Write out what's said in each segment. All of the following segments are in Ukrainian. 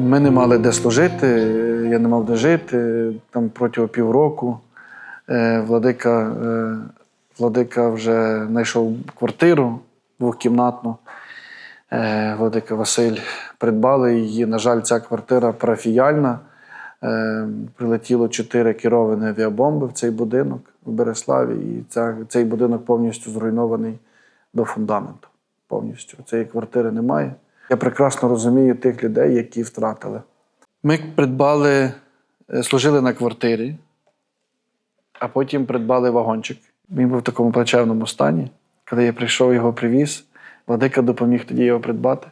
Ми не мали де служити, я не мав де жити. Там протягом півроку е, владика, е, владика вже знайшов квартиру двохкімнатну. Е, Владика Василь придбали її. На жаль, ця квартира парафіяльна. Прилетіло чотири керовані авіабомби в цей будинок в Береславі, і ця, цей будинок повністю зруйнований до фундаменту. Повністю цієї квартири немає. Я прекрасно розумію тих людей, які втратили. Ми придбали, е, служили на квартирі, а потім придбали вагончик. Він був в такому плачевному стані. Коли я прийшов, його привіз, владика допоміг тоді його придбати.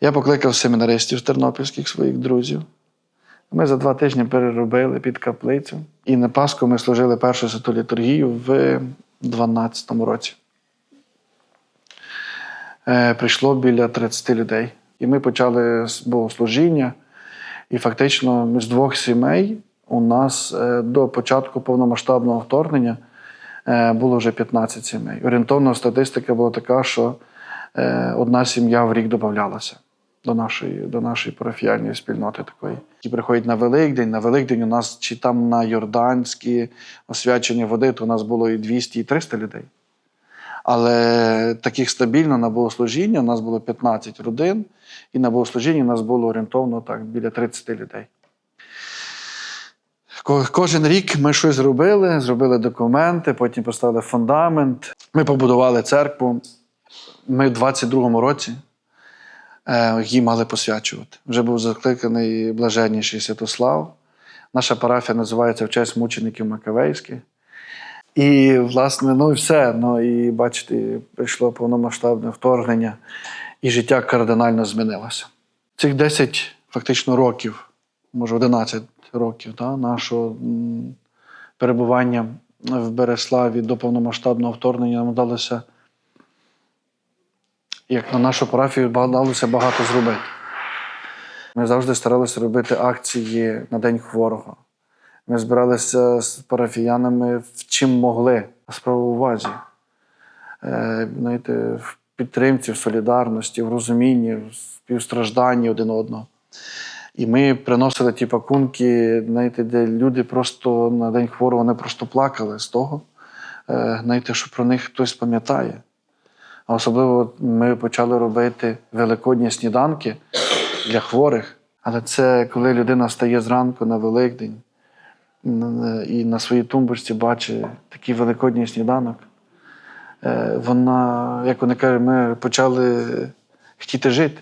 Я покликав семінаристів тернопільських своїх друзів. Ми за два тижні переробили під каплицю. І на Пасху ми служили першу святу літургію в 12-му році. Е, прийшло біля 30 людей. І ми почали з богослужіння. І фактично з двох сімей у нас е, до початку повномасштабного вторгнення е, було вже 15 сімей. Орієнтовна статистика була така, що одна сім'я в рік додавалася до нашої, до нашої парафіяльної спільноти такої. І приходять на Великдень. На Великдень у нас чи там на Йорданські освячення води, то у нас було і 200, і 300 людей. Але таких стабільно на богослужіння у нас було 15 родин, і на богослужінні у нас було орієнтовно так, біля 30 людей. Кожен рік ми щось зробили, зробили документи, потім поставили фундамент. Ми побудували церкву. Ми в 22-му році е, її мали посвячувати. Вже був закликаний блаженніший Святослав. Наша парафія називається в честь мучеників Макавейських. І, власне, ну і все. Ну і бачите, прийшло повномасштабне вторгнення, і життя кардинально змінилося. Цих 10 фактично років, може 11 років, та, нашого перебування в Береславі до повномасштабного вторгнення нам вдалося, як на нашу парафію, вдалося багато зробити. Ми завжди старалися робити акції на День хворого. Ми збиралися з парафіянами в чим могли, справа в увазі. Е, знаєте, в підтримці, в солідарності, в розумінні, в співстражданні один одного. І ми приносили ті пакунки, знаєте, де люди просто на день хворого не просто плакали з того, е, знаєте, що про них хтось пам'ятає. А особливо ми почали робити великодні сніданки для хворих. Але це коли людина стає зранку на Великдень і на своїй тумбочці бачить такий великодній сніданок. Е, Вона, як вони кажуть, ми почали хотіти жити.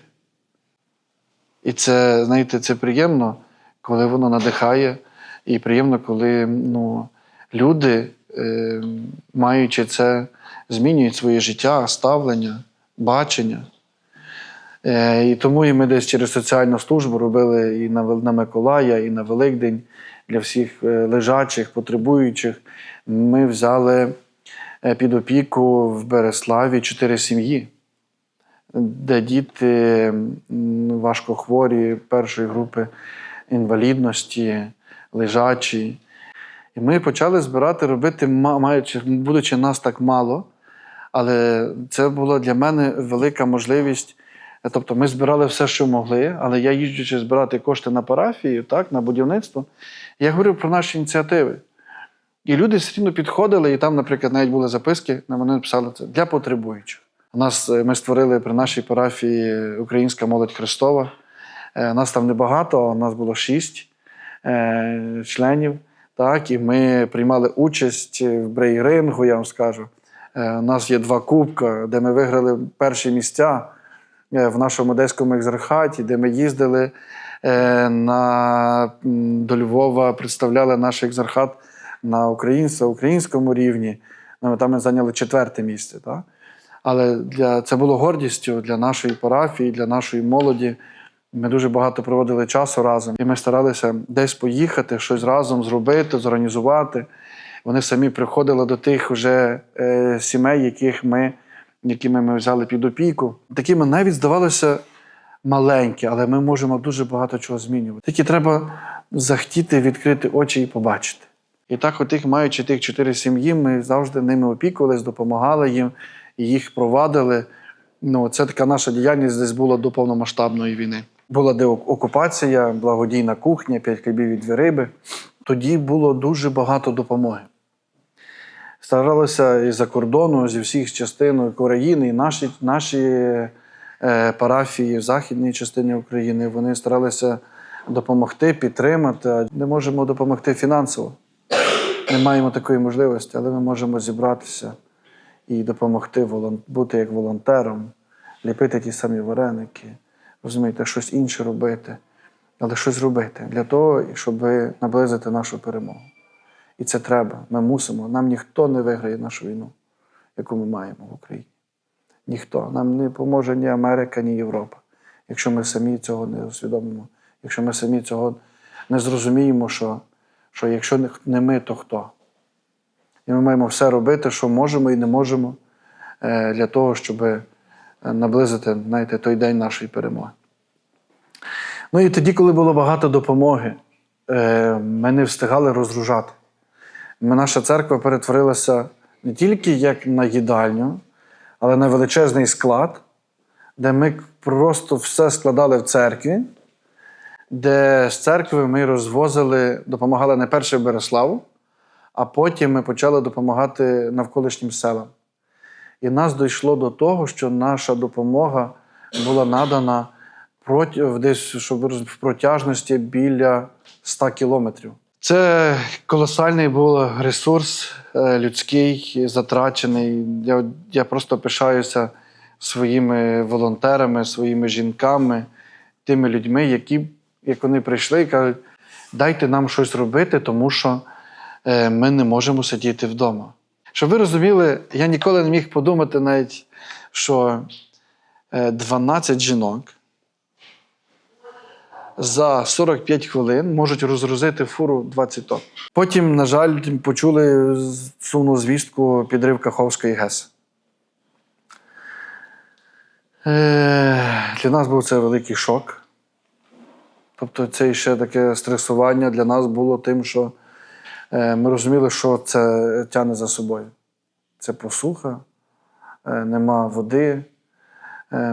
І це, знаєте, це приємно, коли воно надихає, і приємно, коли ну, люди, е, маючи це, змінюють своє життя, ставлення, бачення. Е, і тому і ми десь через соціальну службу робили і на Миколая, і на Великдень для всіх е, лежачих, потребуючих. Ми взяли е, під опіку в Береславі чотири сім'ї, де діти важкохворі першої групи інвалідності, лежачі. І ми почали збирати, робити, маючи, будучи нас так мало. Але це була для мене велика можливість. Тобто ми збирали все, що могли, але я їжджучи збирати кошти на парафію, так, на будівництво, я говорив про наші ініціативи. І люди все рівно підходили, і там, наприклад, навіть були записки, на вони написали це для потребуючих. У нас е, ми створили при нашій парафії Українська молодь Христова. Е, Нас там небагато, у нас було шість е, членів. Так, і ми приймали участь в брейрингу, я вам скажу. У нас є два кубка, де ми виграли перші місця в нашому одеському екзархаті, де ми їздили е, на, до Львова, представляли наш екзархат на українсько, українському рівні. Ну, Там ми зайняли четверте місце. Так? Але для, це було гордістю для нашої парафії, для нашої молоді. Ми дуже багато проводили часу разом, і ми старалися десь поїхати, щось разом зробити, зорганізувати. Вони самі приходили до тих вже е, сімей, яких ми, якими ми взяли під опіку. Такими навіть здавалося маленькі, але ми можемо дуже багато чого змінювати. Тільки треба захотіти відкрити очі і побачити. І так, отих, маючи тих чотири сім'ї, ми завжди ними опікувались, допомагали їм, їх провадили. Ну, це така наша діяльність десь була до повномасштабної війни. Була деокупація, благодійна кухня, п'ять хлібів і дві риби. Тоді було дуже багато допомоги. Старалися із-за кордону, зі всіх частин України, і наші, наші е, парафії в західній частині України, вони старалися допомогти, підтримати. Не можемо допомогти фінансово. Не маємо такої можливості, але ми можемо зібратися і допомогти бути як волонтером, ліпити ті самі вареники, розумієте, щось інше робити, але щось робити для того, щоб наблизити нашу перемогу. І це треба. Ми мусимо. Нам ніхто не виграє нашу війну, яку ми маємо в Україні. Ніхто. Нам не поможе ні Америка, ні Європа, якщо ми самі цього не усвідомимо, якщо ми самі цього не зрозуміємо, що, що якщо не- ми, то хто? І ми маємо все робити, що можемо і не можемо, е, для того, щоб е, наблизити знаєте, той день нашої перемоги. Ну і тоді, коли було багато допомоги, е, ми не встигали розгружати. Ми- Наша церква перетворилася не тільки як на їдальню, але на величезний склад, де ми просто все складали в церкві, де з церкви ми розвозили, допомагали не перше Береславу, а потім ми почали допомагати навколишнім селам. І нас дійшло до того, що наша допомога була надана проти, десь щоб в протяжності біля 100 кілометрів. Це колосальний був ресурс е, людський, затрачений. Я, я просто пишаюся своїми волонтерами, своїми жінками, тими людьми, які, як вони прийшли і кажуть, дайте нам щось робити, тому що е, ми не можемо сидіти вдома. Щоб ви розуміли, я ніколи не міг подумати навіть, що е, 12 жінок за 45 хвилин можуть розгрузити фуру 20 тонн. Потім, на жаль, почули сумну звістку підрив Каховської ГЕС. Е, Для нас був це великий шок. Тобто, це ще таке стресування для нас було тим, що е, ми розуміли, що це тягне за собою. Це посуха, е, нема води.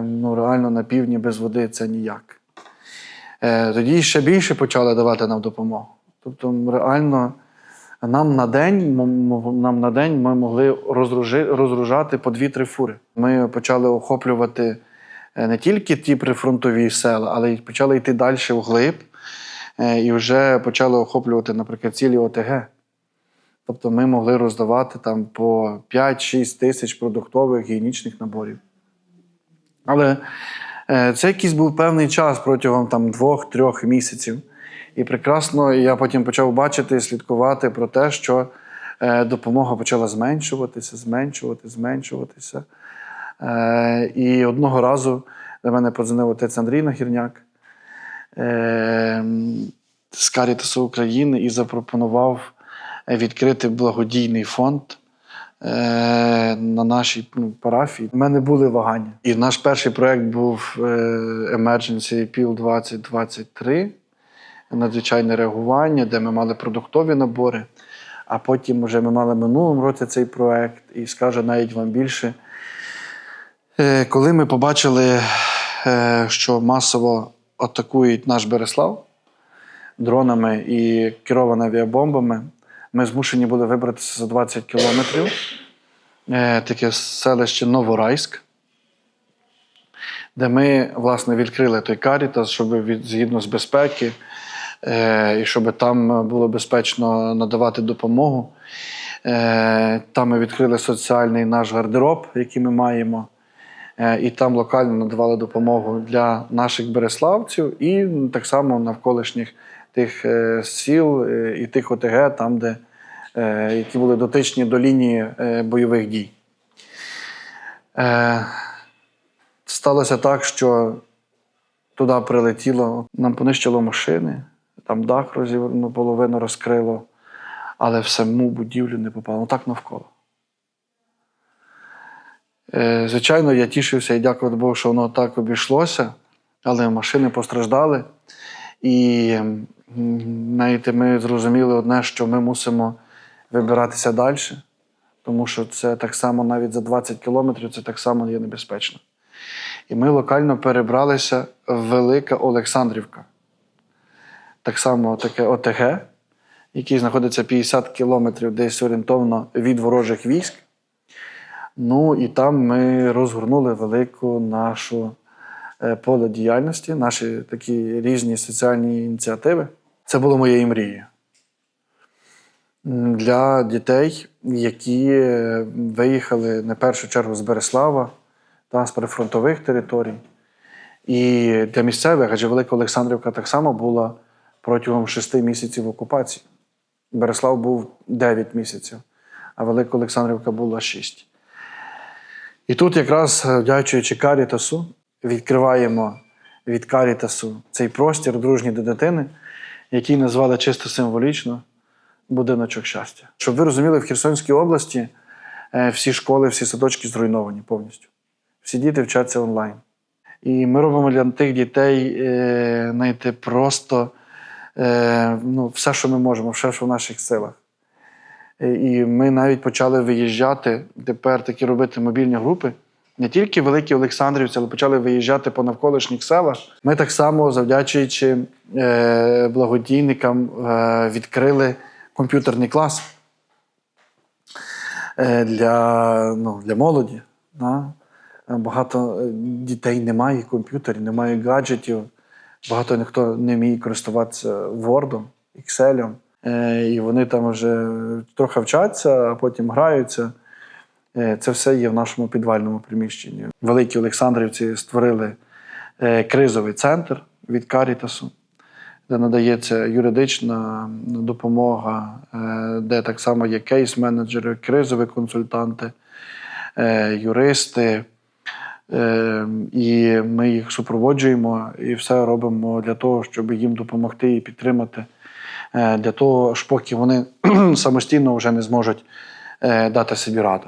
Ну, реально на півдні без води це ніяк. Е, Тоді ще більше почали давати нам допомогу. Тобто, реально, нам на день, нам на день ми могли розгружати по 2-3 фури. Ми почали охоплювати е, не тільки ті прифронтові села, але й почали йти далі вглиб е, і вже почали охоплювати, наприклад, цілі ОТГ. Тобто ми могли роздавати там по 5-6 тисяч продуктових гігієнічних наборів. Але це якийсь був певний час протягом там, двох-трьох місяців. І прекрасно я потім почав бачити і слідкувати про те, що е, допомога почала зменшуватися, зменшувати, зменшуватися. Е, і одного разу до мене подзвонив отець Андрій Нахірняк е, з Карітасу України і запропонував е, відкрити благодійний фонд е, на нашій ну, парафії. У мене були вагання. І наш перший проєкт був е, Emergency Appeal 2023, надзвичайне реагування, де ми мали продуктові набори. А потім вже ми мали минулому році цей проєкт, і скажу навіть вам більше. Е, Коли ми побачили, е, що масово атакують наш Береслав дронами і керованими авіабомбами, ми змушені були вибратися за 20 кілометрів. Е, Таке селище Новорайськ, де ми власне відкрили той карітас, щоб від, згідно з безпеки, е, і щоб там було безпечно надавати допомогу. Е, Там ми відкрили соціальний наш гардероб, який ми маємо. І там локально надавали допомогу для наших береславців і так само навколишніх тих сіл і тих ОТГ, там, де, які були дотичні до лінії е, бойових дій. Е, Сталося так, що туди прилетіло, нам понищило машини, там дах розів... ну, половину розкрило, але в саму будівлю не попало. Ну так навколо. Е, Звичайно, я тішився і дякувати Богу, що воно так обійшлося, але машини постраждали. І знаєте, ми зрозуміли одне, що ми мусимо вибиратися далі, тому що це так само навіть за 20 кілометрів це так само є небезпечно. І ми локально перебралися в Велика Олександрівка. Так само таке ОТГ, який знаходиться 50 кілометрів десь орієнтовно від ворожих військ. Ну і там ми розгорнули велику нашу е, поле діяльності, наші такі різні соціальні ініціативи. Це було моєю мрією. Для дітей, які е, виїхали не першу чергу з Береслава та з прифронтових територій. І для місцевих, адже Велика Олександрівка так само була протягом шести місяців окупації. Береслав був 9 місяців, а Велика Олександрівка була 6. І тут, якраз е, вдячуючи Карітасу, відкриваємо від Карітасу цей простір дружній до дитини, який назвали чисто символічно будиночок щастя. Щоб ви розуміли, в Херсонській області е, всі школи, всі садочки зруйновані повністю. Всі діти вчаться онлайн. І ми робимо для тих дітей е, знаєте, просто е, ну, все, що ми можемо, все, що в наших силах. І ми навіть почали виїжджати тепер такі робити мобільні групи. Не тільки великі Олександрівці, але почали виїжджати по навколишніх селах. Ми так само, завдячуючи благодійникам, відкрили комп'ютерний клас е, для, ну, для молоді. Да? Багато е, дітей не має комп'ютерів, не має гаджетів. Багато ніхто не вміє користуватися Word, Excel. Е, І вони там вже трохи вчаться, а потім граються. Це все є в нашому підвальному приміщенні. Великі Олександрівці створили кризовий центр від Карітасу, де надається юридична допомога, е, де так само є кейс-менеджери, кризові консультанти, е, юристи. Е, І ми їх супроводжуємо і все робимо для того, щоб їм допомогти і підтримати, для того, аж поки вони самостійно вже не зможуть дати собі раду.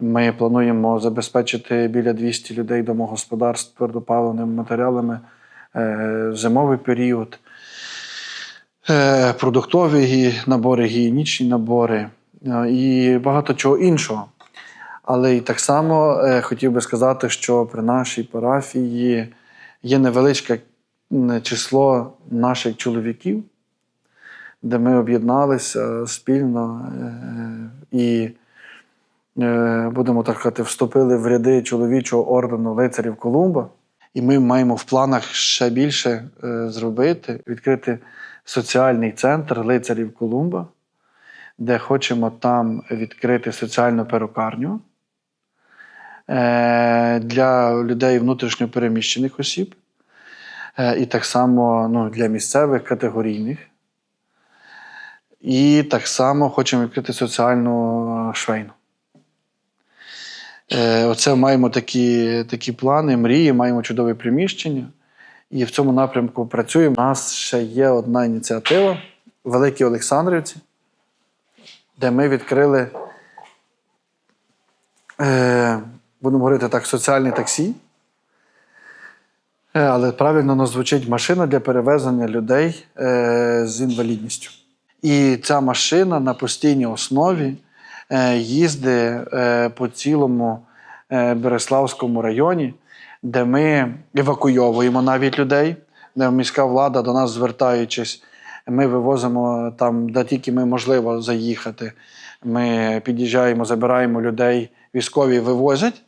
Ми плануємо забезпечити біля 200 людей домогосподарств твердопаливними матеріалами в зимовий період, е, продуктові набори, гігієнічні набори е, і багато чого іншого. Але і так само е, хотів би сказати, що при нашій парафії є невеличке число наших чоловіків, де ми об'єдналися спільно е, і, е, будемо так сказати, вступили в ряди чоловічого ордену лицарів Колумба. І ми маємо в планах ще більше е, зробити, відкрити соціальний центр лицарів Колумба, де хочемо там відкрити соціальну перукарню е, для людей внутрішньо переміщених осіб, е, і так само ну, для місцевих категорійних. І так само хочемо відкрити соціальну швейну. Е, Оце маємо такі, такі плани, мрії, маємо чудове приміщення. І в цьому напрямку працюємо. У нас ще є одна ініціатива Великі Олександрівці, де ми відкрили, е, будемо говорити так, соціальне таксі. Е, Але правильно воно звучить машина для перевезення людей е, з інвалідністю. І ця машина на постійній основі е, їздить е, по цілому е, Береславському районі, де ми евакуйовуємо навіть людей, де міська влада до нас звертаючись, ми вивозимо там, де тільки ми можливо заїхати. Ми під'їжджаємо, забираємо людей, військові вивозять,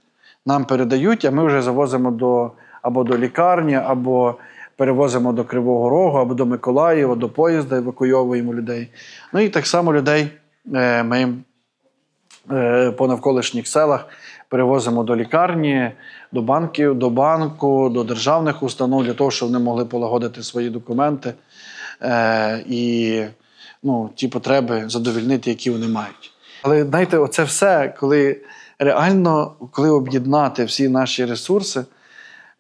нам передають, а ми вже завозимо до або до лікарні, або перевозимо до Кривого Рогу, або до Миколаєва, до поїзда, евакуйовуємо людей. Ну і так само людей ми по навколишніх селах перевозимо до лікарні, до банків, до банку, до державних установ для того, щоб вони могли полагодити свої документи е, і ну, ті потреби задовільнити, які вони мають. Але знаєте, оце все, коли реально, коли об'єднати всі наші ресурси,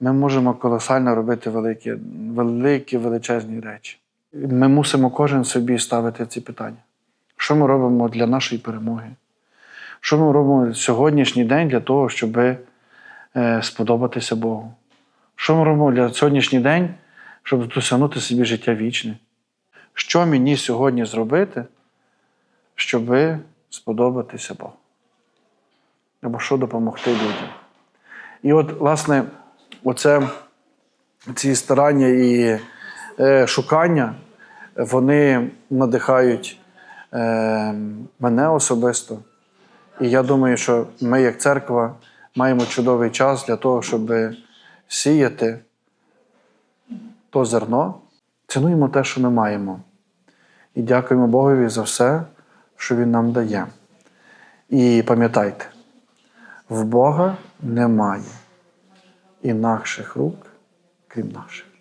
ми можемо колосально робити великі, великі величезні речі. Ми мусимо кожен собі ставити ці питання. Що ми робимо для нашої перемоги? Що ми робимо сьогоднішній день для того, щоб е, сподобатися Богу? Що ми робимо для сьогоднішній день, щоб досягнути собі життя вічне? Що мені сьогодні зробити, щоб сподобатися Богу? Або що допомогти людям? І от, власне, оце, ці старання і е, шукання, вони надихають е, мене особисто. І я думаю, що ми, як церква, маємо чудовий час для того, щоб сіяти то зерно, цінуємо те, що ми маємо. І дякуємо Богові за все, що Він нам дає. І пам'ятайте, в Бога немає інакших рук, крім наших.